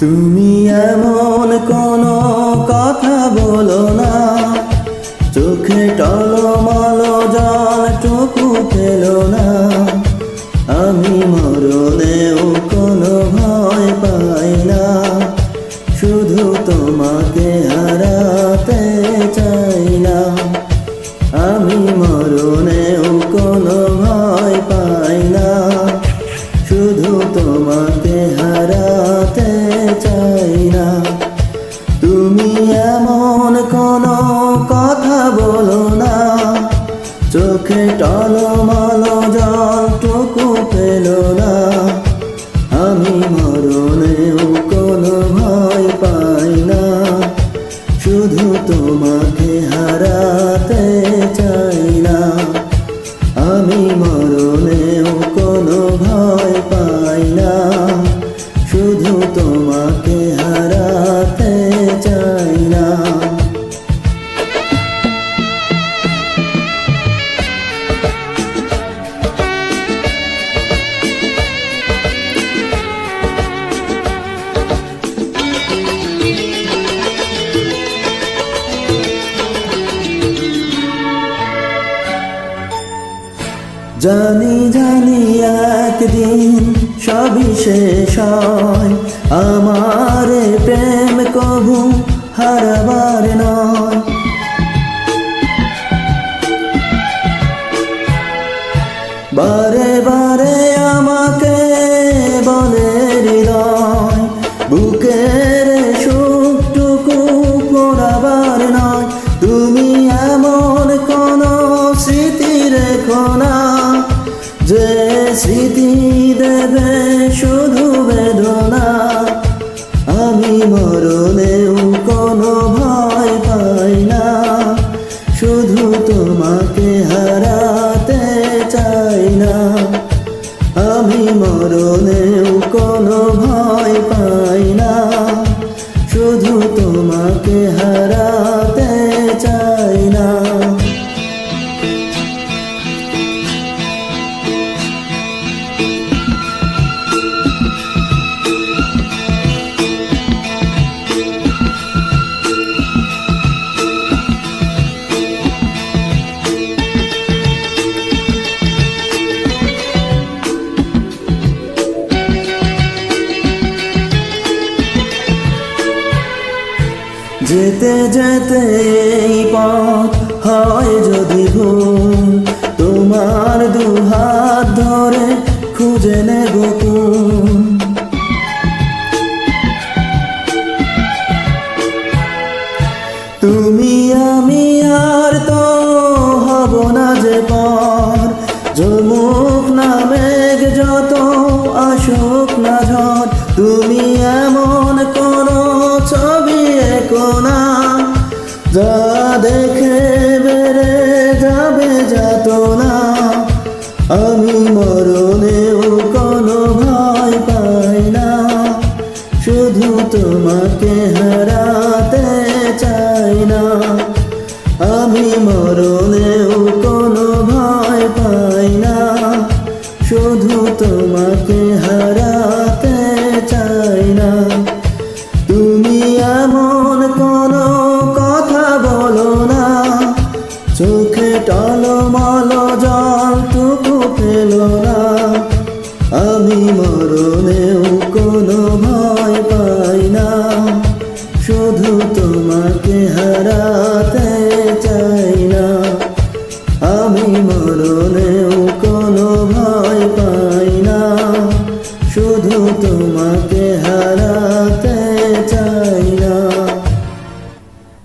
তুমি এমন কোনো কথা বলো না। চোখে টলমল জল টুকু পেল না। আমি মরণেও কোনো ভয় পাই না। শুধু তোমাকে হারাতে চাই না। আমি মরণেও কোনো না। তুমি এমন কোনো কথা বলো না। চোখে টলমল জল টুকু পেল না। আমি মরণেও কোনো ভয় পাই না। শুধু তোমাকে হারাতে জানি জানি একদিন সবই শেষ হয়। আমার প্রেম কবু হারবার নয়। বারে বারে mm. যেতে যেতে পথ হয় যদি ভুল, তোমার দু হাত ধরে খুঁজে নেব তুমি আমি আর তো হব না যে পর, যমুক না মেঘ যত আসুক না ঝড়, তুমি না যা দেখে বেড়ে যাবে যাত না। আমি মরণেও ভালো জলটুকু পেল না। আমি মরণেও কোনো ভয় পাই না। শুধু তো